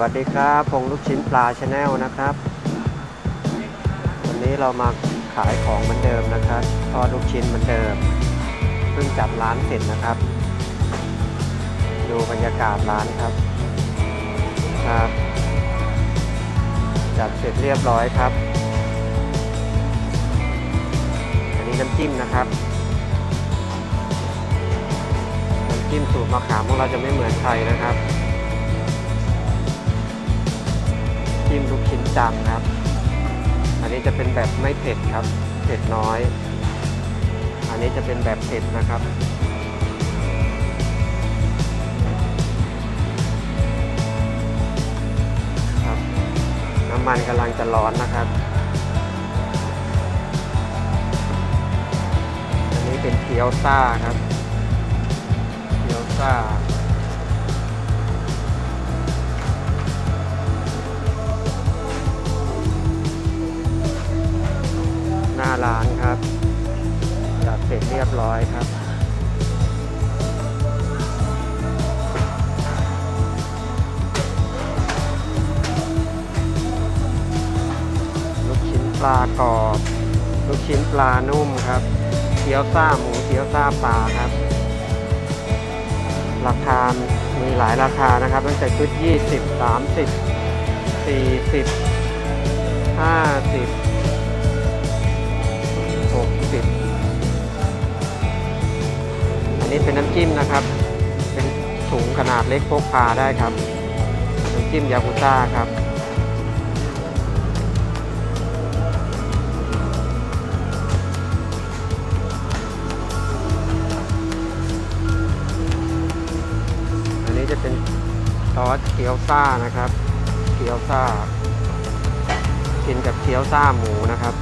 วัสดีครับพงลูกชิ้นปลาชาแนลนะครับ วันนี้เรามาขายของเหมือนเดิมนะครับทอดลูกชิ้นเหมือนเดิมเพิ่งจัดร้านเสร็จนะครับ ดูบรรยากาศร้านครับครับ จัดเสร็จเรียบร้อยครับ อันนี้น้ำจิ้มนะครับน้ำจิ้มสูตรมะขามของเราจะไม่เหมือนใครนะครับ ลูกชิ้นจังครับ อันนี้จะเป็นแบบไม่เผ็ดครับ เผ็ดน้อย อันนี้จะเป็นแบบเผ็ดนะครับครับ น้ำมันกำลังจะร้อนนะครับ อันนี้เป็นเกี๊ยวซ่าครับ เกี๊ยวซ่า ร้านครับ จัดเสร็จเรียบร้อยครับลูกชิ้นปลากรอบลูกชิ้นปลานุ่มครับเกี๊ยวซ่าหมูเกี๊ยวซ่าปลาครับ ราคา มีหลายราคานะครับ ตั้งแต่ชุด 20 30 40 50 นี้เป็นน้ำจิ้มนะครับ เป็นถุงขนาดเล็กพกพาได้ครับ น้ำจิ้มยากุซ่าครับ อันนี้จะเป็นซอสเกี๊ยวซ่านะครับ เกี๊ยวซ่า กินกับเกี๊ยวซ่าหมูนะครับ